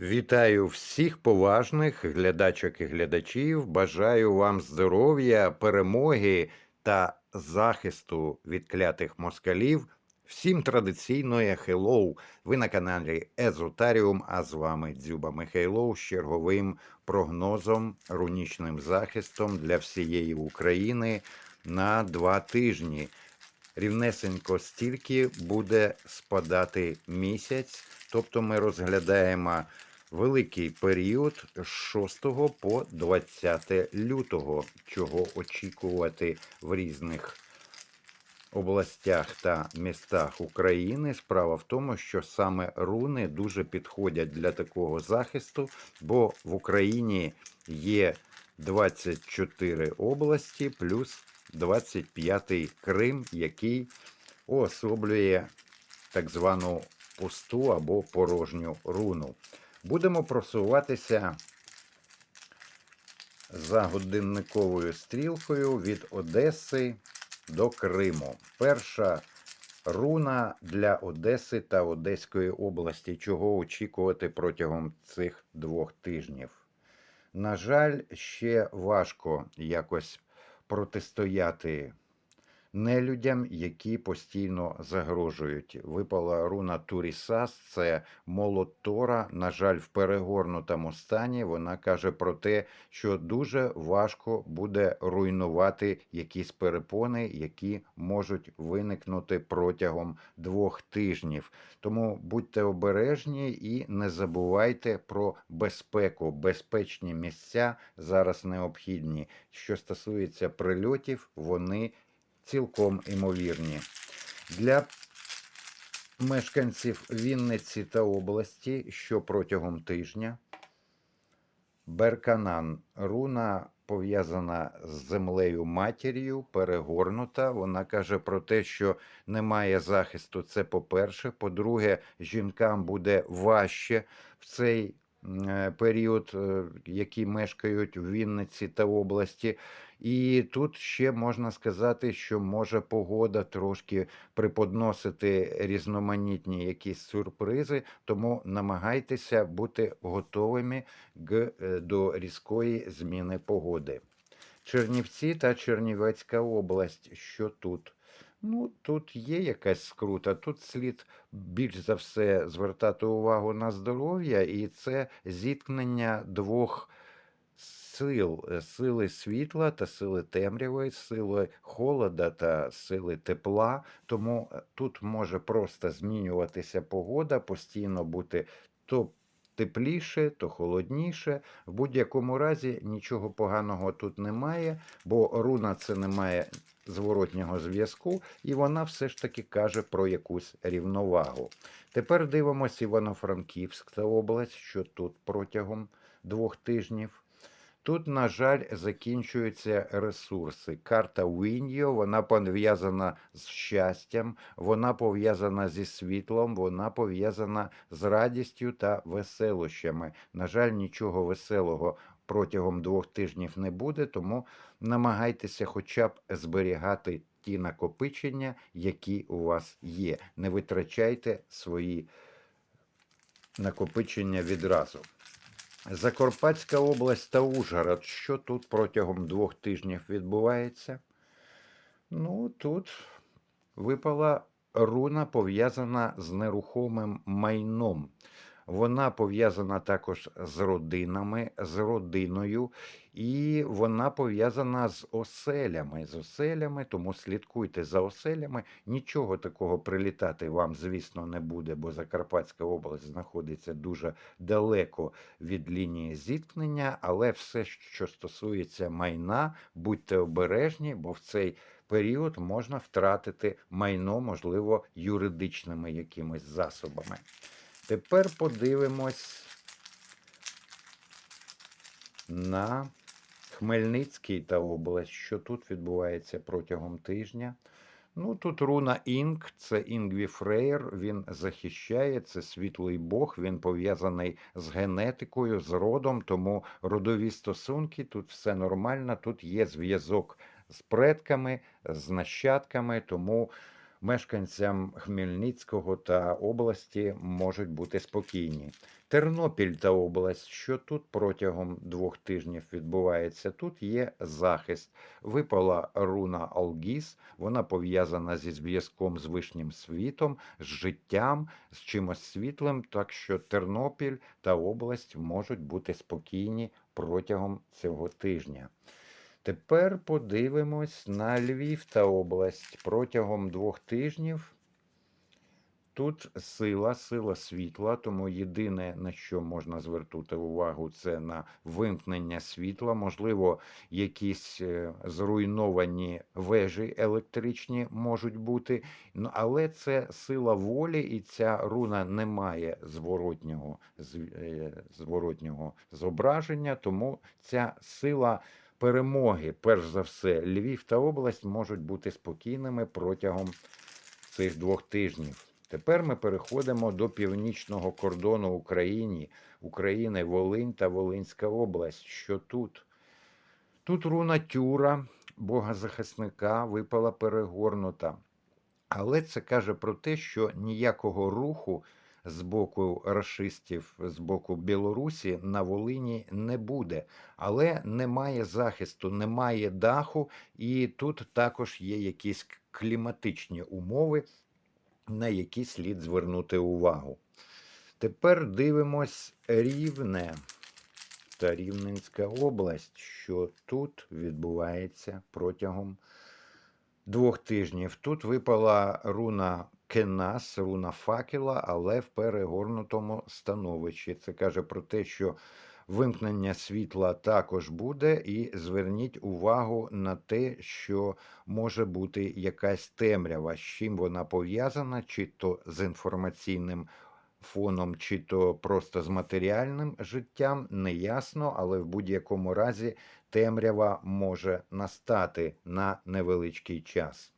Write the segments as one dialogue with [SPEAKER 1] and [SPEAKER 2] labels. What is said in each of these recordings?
[SPEAKER 1] Вітаю всіх поважних глядачок і глядачів. Бажаю вам здоров'я, перемоги та захисту від клятих москалів. Всім традиційної хеллоу. Ви на каналі Езотаріум, а з вами Дзюба Михайлов з черговим прогнозом, рунічним захистом для всієї України на два тижні. Рівнесенько стільки буде спадати місяць, тобто ми розглядаємо великий період з 6 по 20 лютого, чого очікувати в різних областях та містах України. Справа в тому, що саме руни дуже підходять для такого захисту, бо в Україні є 24 області плюс 25-й Крим, який уособлює так звану пусту або порожню руну. Будемо просуватися за годинниковою стрілкою від Одеси до Криму. Перша руна для Одеси та Одеської області, чого очікувати протягом цих двох тижнів. На жаль, ще важко якось протистояти нелюдям, які постійно загрожують. Випала руна Турісас, це молот Тора. На жаль, в перегорнутому стані вона каже про те, що дуже важко буде руйнувати якісь перепони, які можуть виникнути протягом двох тижнів. Тому будьте обережні і не забувайте про безпеку. Безпечні місця зараз необхідні. Що стосується прильотів, вони цілком імовірні. Для мешканців Вінниці та області, що протягом тижня Берканан руна пов'язана з землею матір'ю, перегорнута. Вона каже про те, що немає захисту. Це по-перше. По-друге, жінкам буде важче в цей період, е, які мешкають в Вінниці та області. І тут ще можна сказати, що може погода трошки приподносити різноманітні якісь сюрпризи, тому намагайтеся бути готовими е, до різкої зміни погоди. Чернівці та Чернівецька область. Що тут? Ну, тут є якась скрута. Тут слід більш за все звертати увагу на здоров'я, і це зіткнення двох сил, е, сили світла та сили темряви, сили холода та сили тепла. Тому е, тут може просто змінюватися погода, постійно бути то тепліше, то холодніше. В будь-якому разі нічого поганого тут немає, бо руна це не має зворотнього зв'язку, і вона все ж таки каже про якусь рівновагу. Тепер дивимося Івано-Франківська область, що тут протягом двох тижнів. Тут, на жаль, закінчуються ресурси. Карта Віньо, вона пов'язана з щастям, вона пов'язана зі світлом, вона пов'язана з радістю та веселощами. На жаль, нічого веселого протягом двох тижнів не буде, тому намагайтеся хоча б зберігати ті накопичення, які у вас є. Не витрачайте свої накопичення відразу. Закарпатська область та Ужгород. Що тут протягом двох тижнів відбувається? Ну, тут випала руна, пов'язана з нерухомим майном. Вона пов'язана також з родинами, з родиною, і вона пов'язана з оселями. З оселями, тому слідкуйте за оселями. Нічого такого прилітати вам, звісно, не буде, бо Закарпатська область знаходиться дуже далеко від лінії зіткнення, але все, що стосується майна, будьте обережні, бо в цей період можна втратити майно, можливо, юридичними якимись засобами. Тепер подивимось на Хмельницький та область, що тут відбувається протягом тижня. Ну, тут руна Інг, це Інгві Фрейр, він захищає, це світлий Бог, він пов'язаний з генетикою, з родом, тому родові стосунки, тут все нормально, тут є зв'язок з предками, з нащадками, тому мешканцям Хмельницького та області можуть бути спокійні. Тернопіль та область, що тут протягом двох тижнів відбувається, тут є захист. Випала руна Алгіс, вона пов'язана зі зв'язком з вишнім світом, з життям, з чимось світлим. Так що Тернопіль та область можуть бути спокійні протягом цього тижня. Тепер подивимось на Львів та область протягом двох тижнів. Тут сила, сила світла, тому єдине, на що можна звернути увагу, це на вимкнення світла, можливо, якісь е, зруйновані вежі електричні можуть бути, але це сила волі, і ця руна не має зворотнього, е, зворотнього зображення, тому ця сила перемоги, перш за все, Львів та область можуть бути спокійними протягом цих двох тижнів. Тепер ми переходимо до північного кордону України, України, Волинь та Волинська область. Що тут? Тут руна Тюра, Бога захисника, випала перегорнута. Але це каже про те, що ніякого руху з боку рашистів, з боку Білорусі на Волині не буде. Але немає захисту, немає даху, і тут також є якісь кліматичні умови, на які слід звернути увагу. Тепер дивимось рівне та Рівненська область, що тут відбувається протягом двох тижнів. Тут випала руна Кенас, руна факела, але в перегорнутому становищі. Це каже про те, що вимкнення світла також буде, і зверніть увагу на те, що може бути якась темрява, з чим вона пов'язана, чи то з інформаційним фоном, чи то просто з матеріальним життям, неясно, але в будь-якому разі темрява може настати на невеличкий час.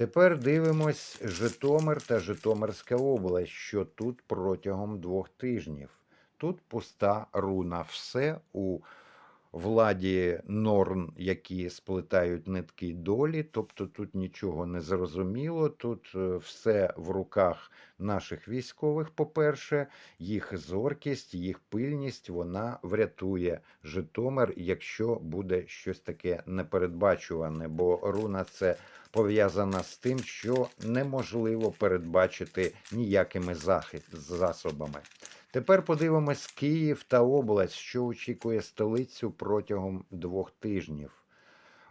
[SPEAKER 1] Тепер дивимось Житомир та Житомирська область, що тут протягом двох тижнів. Тут пуста руна. Все у владі норм, які сплетають нитки долі, тобто тут нічого не зрозуміло, тут е, все в руках наших військових, по-перше, їх зоркість, їх пильність вона врятує Житомир, якщо буде щось таке непередбачуване, бо руна це пов'язана з тим, що неможливо передбачити ніякими засобами. Тепер подивимось Київ та область, що очікує столицю протягом двох тижнів.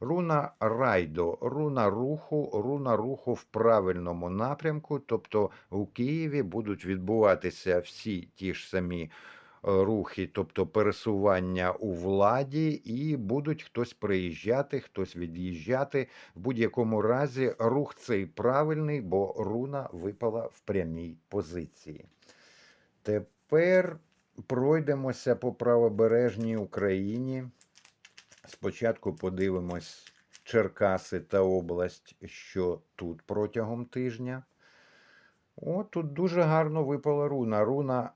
[SPEAKER 1] Руна райдо, руна руху, руна руху в правильному напрямку, тобто у Києві будуть відбуватися всі ті ж самі рухи, тобто пересування у владі, і будуть хтось приїжджати, хтось від'їжджати. В будь-якому разі рух цей правильний, бо руна випала в прямій позиції. Тепер пройдемося по правобережній Україні. Спочатку подивимось Черкаси та область, що тут протягом тижня. О, тут дуже гарно випала руна. Руна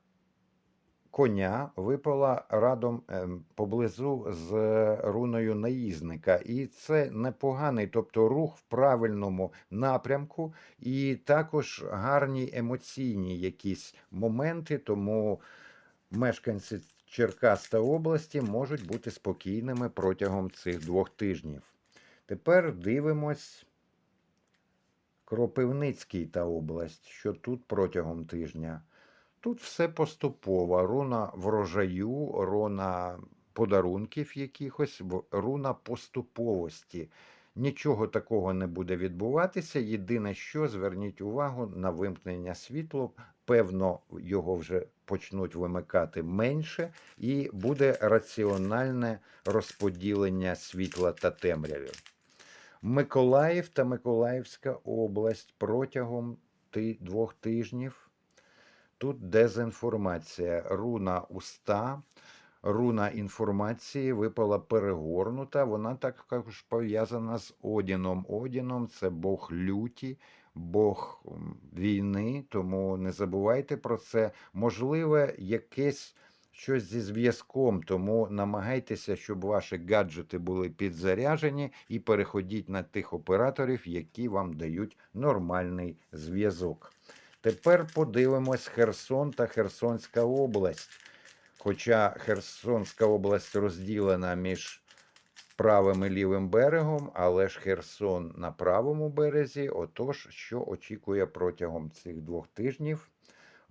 [SPEAKER 1] коня випала радом ем, поблизу з руною наїзника. І це непоганий, тобто рух в правильному напрямку, і також гарні емоційні якісь моменти, тому мешканці Черкас та області можуть бути спокійними протягом цих двох тижнів. Тепер дивимось Кропивницький та область, що тут протягом тижня. Тут все поступово. Руна врожаю, руна подарунків якихось, руна поступовості. Нічого такого не буде відбуватися. Єдине, що зверніть увагу на вимкнення світла. Певно, його вже почнуть вимикати менше, і буде раціональне розподілення світла та темряви. Миколаїв та Миколаївська область протягом двох тижнів. Тут дезінформація, руна уста, руна інформації випала перегорнута. Вона також пов'язана з Одіном. Одіном це Бог люті, Бог війни, тому не забувайте про це. Можливе якесь щось зі зв'язком, тому намагайтеся, щоб ваші гаджети були підзаряжені, і переходіть на тих операторів, які вам дають нормальний зв'язок. Тепер подивимось Херсон та Херсонська область. Хоча Херсонська область розділена між правим і лівим берегом, але ж Херсон на правому березі. Отож, що очікує протягом цих двох тижнів?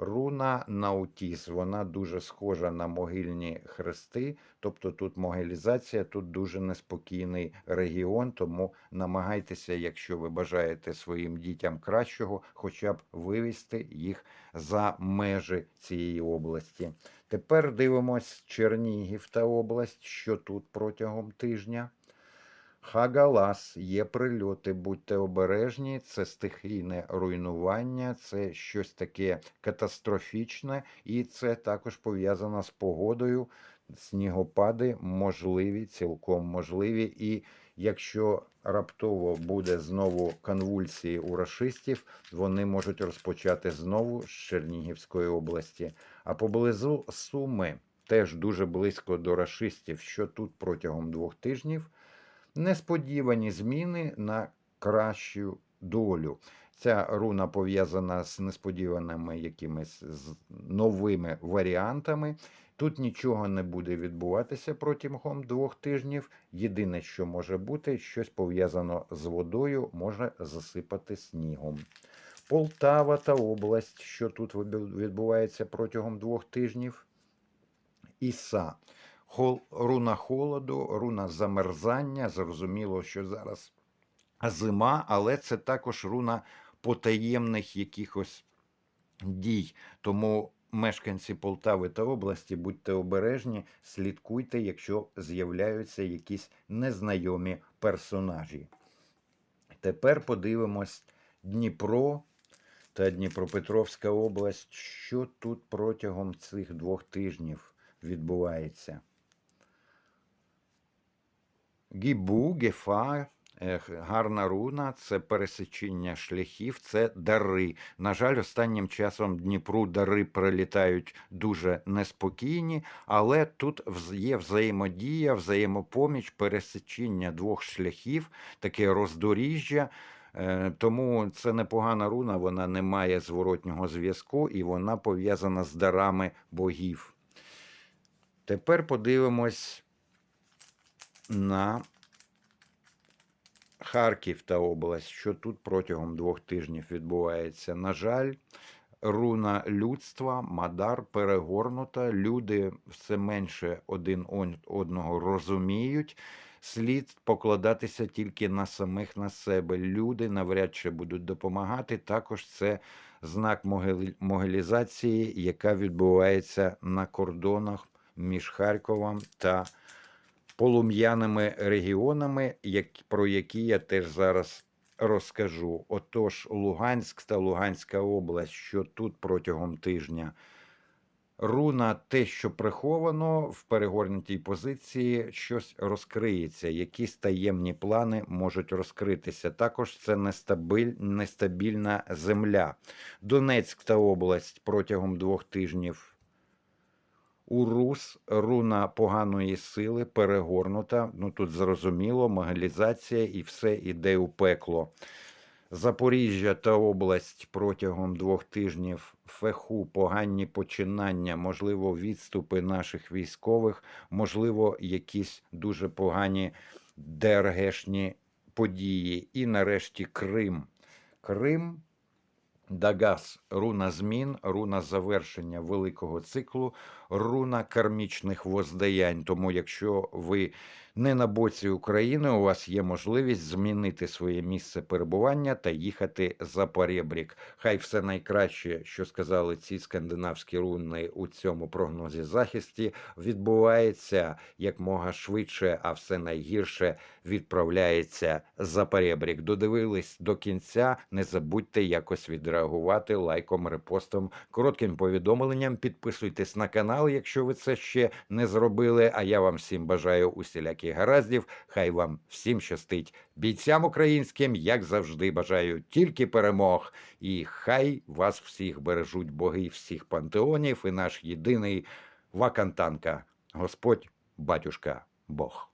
[SPEAKER 1] Руна Наутіс, вона дуже схожа на могильні хрести, тобто тут могилізація, тут дуже неспокійний регіон, тому намагайтеся, якщо ви бажаєте своїм дітям кращого, хоча б вивести їх за межі цієї області. Тепер дивимось Чернігів та область, що тут протягом тижня. Хагалас, є прильоти, будьте обережні, це стихійне руйнування, це щось таке катастрофічне, і це також пов'язано з погодою. Снігопади можливі, цілком можливі. І якщо раптово буде знову конвульсії у рашистів, вони можуть розпочати знову з Чернігівської області. А поблизу Суми теж дуже близько до рашистів, що тут протягом двох тижнів несподівані зміни на кращу долю. Ця руна пов'язана з несподіваними якимись новими варіантами. Тут нічого не буде відбуватися протягом двох тижнів. Єдине, що може бути, щось пов'язано з водою, може засипати снігом. Полтава та область, що тут відбувається протягом двох тижнів. Іса. Хол, руна холоду, руна замерзання. Зрозуміло, що зараз зима, але це також руна потаємних якихось дій. Тому мешканці Полтави та області, будьте обережні, слідкуйте, якщо з'являються якісь незнайомі персонажі. Тепер подивимось Дніпро та Дніпропетровська область, що тут протягом цих двох тижнів відбувається. Гібу, гефа, гарна руна це пересечення шляхів, це дари. На жаль, останнім часом Дніпру дари прилітають дуже неспокійні, але тут є взаємодія, взаємопоміч, пересечення двох шляхів, таке роздоріжжя. Е, Тому це непогана руна, вона не має зворотнього зв'язку і вона пов'язана з дарами богів. Тепер подивимось на Харків та область, що тут протягом двох тижнів відбувається. На жаль, руна людства, Мадар перегорнута. Люди все менше один одного розуміють. Слід покладатися тільки на самих на себе. Люди навряд чи будуть допомагати. Також це знак могилізації, яка відбувається на кордонах між Харковом та полум'яними регіонами, як, про які я теж зараз розкажу. Отож, Луганськ та Луганська область, що тут протягом тижня. Руна, те, що приховано в перегорнутій позиції, щось розкриється. Якісь таємні плани можуть розкритися. Також це нестабиль, нестабільна земля. Донецьк та область протягом двох тижнів Урус, руна поганої сили, перегорнута. Ну тут зрозуміло, могилізація і все іде у пекло. Запоріжжя та область протягом двох тижнів феху, погані починання, можливо, відступи наших військових, можливо, якісь дуже погані ДРГшні події. І нарешті Крим. Крим Дагас, руна змін, руна завершення великого циклу, руна кармічних воздаянь. Тому, якщо ви не на боці України, у вас є можливість змінити своє місце перебування та їхати за перебрік. Хай все найкраще, що сказали ці скандинавські руни у цьому прогнозі захисті, відбувається якмога швидше, а все найгірше відправляється за перебрік. Додивились до кінця. Не забудьте якось відреагувати лайком, репостом, коротким повідомленням. Підписуйтесь на канал, якщо ви це ще не зробили. А я вам всім бажаю усіляких гараздів. Хай вам всім щастить. Бійцям українським, як завжди, бажаю тільки перемог. І хай вас всіх бережуть боги всіх пантеонів і наш єдиний Вакантанка, Господь, батюшка, Бог.